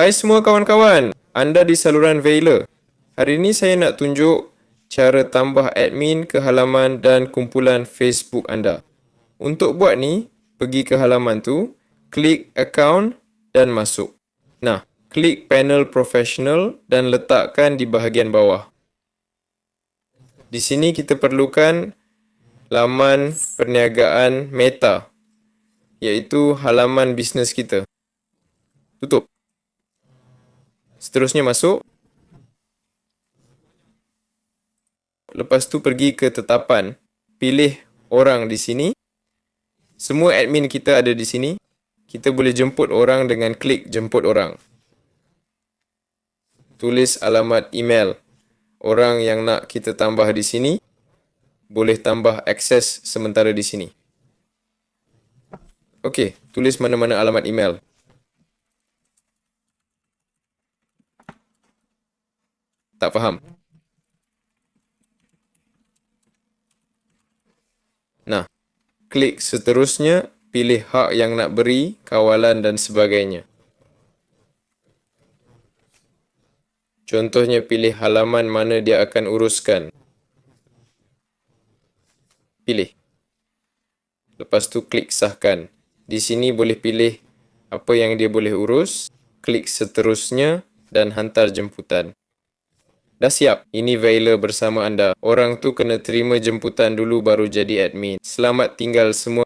Hai semua kawan-kawan, anda di saluran Veiler. Hari ini saya nak tunjuk cara tambah admin ke halaman dan kumpulan Facebook anda. Untuk buat ni, pergi ke halaman tu, klik account dan masuk. Nah, klik panel professional dan letakkan di bahagian bawah. Di sini kita perlukan laman perniagaan Meta, iaitu halaman bisnes kita. Tutup. Seterusnya masuk. Lepas tu pergi ke tetapan. Pilih orang di sini. Semua admin kita ada di sini. Kita boleh jemput orang dengan klik jemput orang. Tulis alamat email orang yang nak kita tambah di sini. Boleh tambah akses sementara di sini. Okey, tulis mana-mana alamat email. Tak faham? Nah, klik seterusnya, pilih hak yang nak beri, kawalan dan sebagainya. Contohnya pilih halaman mana dia akan uruskan. Pilih. Lepas tu klik sahkan. Di sini boleh pilih apa yang dia boleh urus, klik seterusnya dan hantar jemputan. Dah siap. Ini Veiler bersama anda. Orang tu kena terima jemputan dulu baru jadi admin. Selamat tinggal semua.